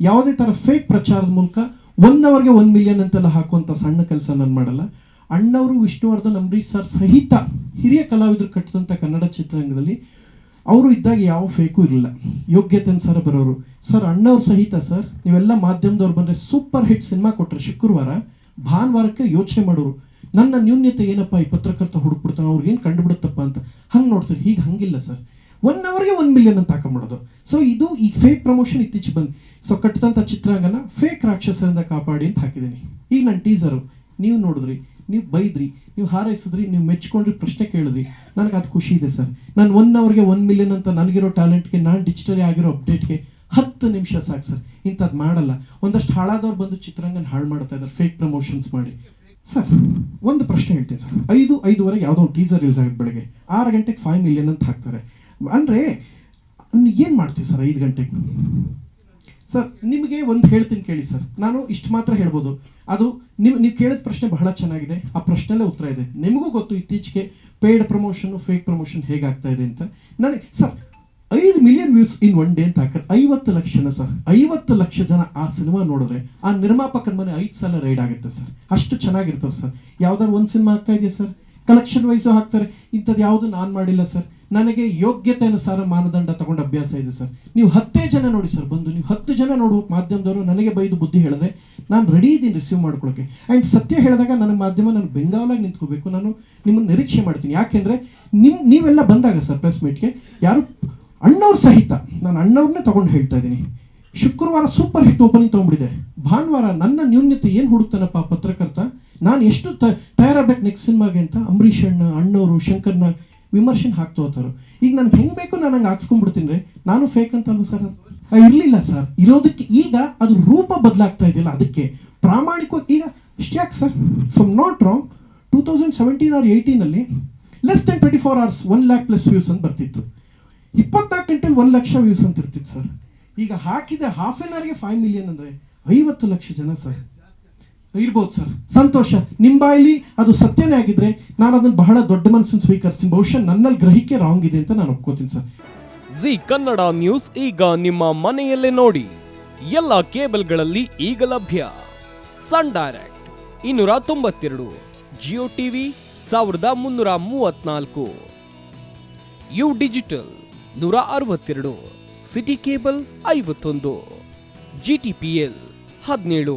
ಯಾವುದೇ ಥರ ಫೇಕ್ ಪ್ರಚಾರದ ಮೂಲಕ ಒನ್ ಅವರ್ಗೆ ಒನ್ ಮಿಲಿಯನ್ ಅಂತೆಲ್ಲ ಹಾಕುವಂಥ ಸಣ್ಣ ಕೆಲಸ ನಾನು ಮಾಡಲ್ಲ. ಅಣ್ಣವರು, ವಿಷ್ಣುವರ್ಧನ್ ಅಂಬರೀಶ್ ಸರ್ ಸಹಿತ ಹಿರಿಯ ಕಲಾವಿದರು ಕಟ್ಟಿದಂಥ ಕನ್ನಡ ಚಿತ್ರರಂಗದಲ್ಲಿ ಅವರು ಇದ್ದಾಗ ಯಾವ ಫೇಕು ಇರಲಿಲ್ಲ. ಯೋಗ್ಯತೆ ಸರ್ ಬರೋರು. ಸರ್ ಅಣ್ಣವ್ರ ಸಹಿತ ಸರ್ ನೀವೆಲ್ಲ ಮಾಧ್ಯಮದವ್ರು ಬಂದರೆ ಸೂಪರ್ ಹಿಟ್ ಸಿನಿಮಾ ಕೊಟ್ಟರೆ ಶುಕ್ರವಾರ, ಭಾನುವಾರಕ್ಕೆ ಯೋಚನೆ ಮಾಡೋರು. ನನ್ನ ನ್ಯೂನ್ಯತೆ ಏನಪ್ಪ ಈ ಪತ್ರಕರ್ತ ಹುಡುಕ್ಬಿಡ್ತಾನೆ, ಅವ್ರಿಗೇನು ಕಂಡುಬಿಡುತ್ತಪ್ಪ ಅಂತ. ಹಂಗೆ ನೋಡ್ತಾರೆ. ಹೀಗೆ ಹಂಗಿಲ್ಲ ಸರ್ ಒನ್ ಅವರ್ಗೆ ಒನ್ ಮಿಲಿಯನ್ ಅಂತ ಹಾಕೊಂಡ್ಬಿಡೋದು. ಸೊ ಇದು ಈ ಫೇಕ್ ಪ್ರಮೋಷನ್ ಇತ್ತೀಚೆಗೆ ಬಂದು ಸೊ ಕಟ್ಟಿದಂಥ ಚಿತ್ರಾಂಗನ ಫೇಕ್ ರಾಕ್ಷಸರಿಂದ ಕಾಪಾಡಿ ಅಂತ ಹಾಕಿದ್ದೀನಿ. ಈಗ ನನ್ನ ಟೀಸರು ನೀವು ನೋಡಿದ್ರಿ, ನೀವು ಬೈದ್ರಿ, ನೀವು ಹಾರೈಸಿದ್ರಿ, ನೀವು ಮೆಚ್ಕೊಂಡ್ರಿ, ಪ್ರಶ್ನೆ ಕೇಳಿದ್ರಿ. ನನಗೆ ಅದು ಖುಷಿ ಇದೆ ಸರ್. ನಾನು ಒನ್ ಅವರ್ಗೆ ಒನ್ ಮಿಲಿಯನ್ ಅಂತ ನನಗಿರೋ ಟ್ಯಾಲೆಂಟ್ಗೆ ನಾನು ಡಿಜಿಟಲಿ ಆಗಿರೋ ಅಪ್ಡೇಟ್ಗೆ ಹತ್ತು ನಿಮಿಷ ಸಾಕು ಸರ್. ಇಂಥದ್ದು ಮಾಡಲ್ಲ. ಒಂದಷ್ಟು ಹಾಳಾದವ್ರು ಬಂದು ಚಿತ್ರಾಂಗನ ಹಾಳು ಮಾಡ್ತಾ ಇದ್ದಾರೆ ಫೇಕ್ ಪ್ರಮೋಷನ್ಸ್ ಮಾಡಿ. ಸರ್, ಒಂದು ಪ್ರಶ್ನೆ ಹೇಳ್ತೀನಿ ಸರ್. ಐದು, ಐದುವರೆಗೆ ಯಾವುದೋ ಒಂದು ಟೀಸರ್ ರಿಲೀಸ್ ಆಗುತ್ತೆ ಬೆಳಗ್ಗೆ. ಆರು ಗಂಟೆಗೆ ಫೈವ್ ಮಿಲಿಯನ್ ಅಂತ ಹಾಕ್ತಾರೆ. ಅಂದರೆ ಏನು ಮಾಡ್ತೀವಿ ಸರ್ ಐದು ಗಂಟೆಗೆ? ಸರ್, ನಿಮಗೆ ಒಂದು ಹೇಳ್ತೀನಿ ಕೇಳಿ ಸರ್. ನಾನು ಇಷ್ಟು ಮಾತ್ರ ಹೇಳ್ಬೋದು. ಅದು ನಿಮ್, ನೀವು ಕೇಳಿದ ಪ್ರಶ್ನೆ ಬಹಳ ಚೆನ್ನಾಗಿದೆ. ಆ ಪ್ರಶ್ನೆಲ್ಲೇ ಉತ್ತರ ಇದೆ. ನಿಮಗೂ ಗೊತ್ತು ಇತ್ತೀಚೆಗೆ ಪೇಯ್ಡ್ ಪ್ರಮೋಷನ್ ಫೇಕ್ ಪ್ರಮೋಷನ್ ಹೇಗಾಗ್ತಾ ಇದೆ ಅಂತ. ನನಗೆ ಸರ್, ಐದು million views in one day ಅಂತ ಹಾಕಿದ್ರೆ ಐವತ್ತು ಲಕ್ಷನ ಸರ್. ಐವತ್ತು ಲಕ್ಷ ಜನ ಆ ಸಿನಿಮಾ ನೋಡಿದ್ರೆ ಆ ನಿರ್ಮಾಪಕನ ಮನೆ ಐದು ಸಲ ರೈಡ್ ಆಗುತ್ತೆ ಸರ್. ಅಷ್ಟು ಚೆನ್ನಾಗಿರ್ತಾರೆ ಸರ್. ಯಾವ್ದಾದ್ರು ಒಂದು ಸಿನಿಮಾ ಆಗ್ತಾ ಇದೆಯಾ ಸರ್? ಕಲೆಕ್ಷನ್ ವೈಸು ಹಾಕ್ತಾರೆ. ಇಂಥದ್ದು ಯಾವುದು ನಾನು ಮಾಡಿಲ್ಲ ಸರ್. ನನಗೆ ಯೋಗ್ಯತೆ ಅನುಸಾರ ಮಾನದಂಡ ತಗೊಂಡು ಅಭ್ಯಾಸ ಇದೆ ಸರ್. ನೀವು ಹತ್ತೇ ಜನ ನೋಡಿ ಸರ್, ಬಂದು ನೀವು ಹತ್ತು ಜನ ನೋಡುವ ಮಾಧ್ಯಮದವರು ನನಗೆ ಬೈದು ಬುದ್ಧಿ ಹೇಳಿದ್ರೆ ನಾನು ರೆಡಿ ಇದ್ದೀನಿ ರಿಸೀವ್ ಮಾಡ್ಕೊಳ್ಳೋಕೆ ಆ್ಯಂಡ್ ಸತ್ಯ ಹೇಳಿದಾಗ ನನ್ನ ಮಾಧ್ಯಮ ನಾನು ಬೆಂಗಾಲಾಗಿ ನಿಂತ್ಕೋಬೇಕು. ನಾನು ನಿಮ್ಮನ್ನು ನಿರೀಕ್ಷೆ ಮಾಡ್ತೀನಿ. ಯಾಕೆಂದರೆ ನಿಮ್ಮ ನೀವೆಲ್ಲ ಬಂದಾಗ ಸರ್ ಪ್ರೆಸ್ ಮೀಟ್ಗೆ ಯಾರು ಅಣ್ಣವ್ರ ಸಹಿತ, ನಾನು ಅಣ್ಣವ್ರನ್ನೇ ತೊಗೊಂಡು ಹೇಳ್ತಾ ಇದ್ದೀನಿ. ಶುಕ್ರವಾರ ಸೂಪರ್ ಹಿಟ್ ಓಪನಿಂಗ್ ತೊಗೊಂಡ್ಬಿಟ್ಟಿದೆ. ಭಾನುವಾರ ನನ್ನ ನ್ಯೂನ್ಯತೆ ಏನು ಹುಡುಕ್ತಾನಪ್ಪ ಪತ್ರಕರ್ತ? ನಾನು ಎಷ್ಟು ತಯಾರಾಗಬೇಕು ನೆಕ್ಸ್ಟ್ ಸಿನಿಮಾಗೆ ಅಂತ? ಅಂಬರೀಷ್ ಅಣ್ಣ, ಅಣ್ಣವರು, ಶಂಕರ್ನ ವಿಮರ್ಶನ್ ಹಾಕ್ತಾ ಹೋಗ್ತಾರೆ ಈಗ ನನಗೆ ಹೆಂಗೆ ಬೇಕು ನಾನು ಹಂಗೆ ಹಾಕ್ಸ್ಕೊಂಡ್ಬಿಡ್ತೀನಿ ರೀ. ನಾನು ಫೇಕ್ ಅಂತ ಅಲ್ವ ಸರ್ ಇರಲಿಲ್ಲ ಸರ್ ಇರೋದಕ್ಕೆ ಈಗ ಅದು ರೂಪ ಬದಲಾಗ್ತಾ ಇದೆಯಲ್ಲ ಅದಕ್ಕೆ. ಪ್ರಾಮಾಣಿಕವಾಗಿ ಈಗ ಯಾಕೆ sir from not wrong two thousand seventeen or ಏಯ್ಟೀನಲ್ಲಿ less than twenty four hours one lakh plus views ಅಂತ ಬರ್ತಿತ್ತು. ಇಪ್ಪತ್ನಾಲ್ಕು ಗಂಟೆಲಿ ಒಂದು ಲಕ್ಷ ವ್ಯೂಸ್ ಅಂತ ಇರ್ತಿತ್ತು ಸರ್ ಈಗ ಹಾಕಿದ ಹಾಫ್ ಎನ್ ಅವರ್ಗೆ ಫೈವ್ ಮಿಲಿಯನ್ ಅಂದರೆ ಐವತ್ತು ಲಕ್ಷ ಜನ ಸರ್ ಇರ್ಬೋದು ಸರ್. ಸಂತೋಷ. ನಿಮ್ಮ ಬಾಯಲ್ಲಿ ಅದು ಸತ್ಯನೇ ಆಗಿದ್ರೆ ನಾನು ಅದನ್ನು ಬಹಳ ದೊಡ್ಡ ಮನಸ್ಸನ್ನು ಸ್ವೀಕರಿಸ್ತೀನಿ. ಬಹುಶಃ ನನ್ನಲ್ಲಿ ಗ್ರಹಿಕೆ ರಾಂಗ್ ಇದೆ ಅಂತ ನಾನು ಒಪ್ಕೋತೀನಿ ಸರ್. ಜಿ ಕನ್ನಡ ನ್ಯೂಸ್ ಈಗ ನಿಮ್ಮ ಮನೆಯಲ್ಲೇ ನೋಡಿ. ಎಲ್ಲ ಕೇಬಲ್ಗಳಲ್ಲಿ ಈಗ ಲಭ್ಯ. ಸನ್ ಡೈರೆಕ್ಟ್ ಇನ್ನೂರ ತೊಂಬತ್ತೆರಡು, ಜಿಯೋ ಟಿವಿ ಸಾವಿರದ ಮುನ್ನೂರ ಮೂವತ್ನಾಲ್ಕು. ಯು ಡಿಜಿಟಲ್ ನೂರ ಅರವತ್ತೆರಡು, ಸಿಟಿ ಕೇಬಲ್ ಐವತ್ತೊಂದು ಜಿ ಟಿ ಪಿ ಎಲ್ ಹದಿನೇಳು.